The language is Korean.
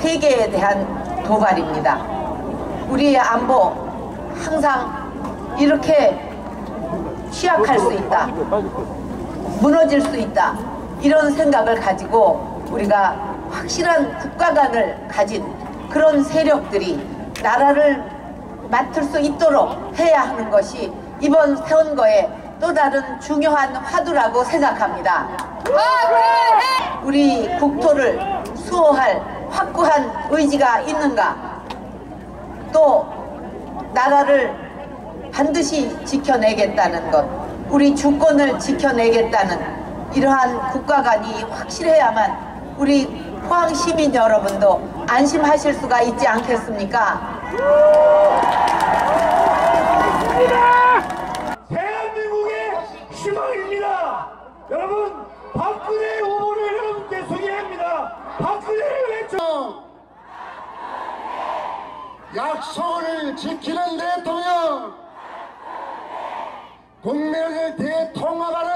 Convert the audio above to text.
세계에 대한 도발입니다. 우리의 안보 항상 이렇게 취약할 수 있다. 무너질 수 있다. 이런 생각을 가지고 우리가 확실한 국가관을 가진 그런 세력들이 나라를 맡을 수 있도록 해야 하는 것이 이번 선거의 또 다른 중요한 화두라고 생각합니다. 우리 국토를 수호할 확고한 의지가 있는가? 또 나라를 반드시 지켜내겠다는 것, 우리 주권을 지켜내겠다는 이러한 국가관이 확실해야만 우리 포항 시민 여러분도 안심하실 수가 있지 않겠습니까? 대한민국의 희망입니다. 여러분 박근혜 후보를 여러분께 소개합니다. 박근혜를 외쳐. 약속을 지키는 대통령! 국민을 대통합하는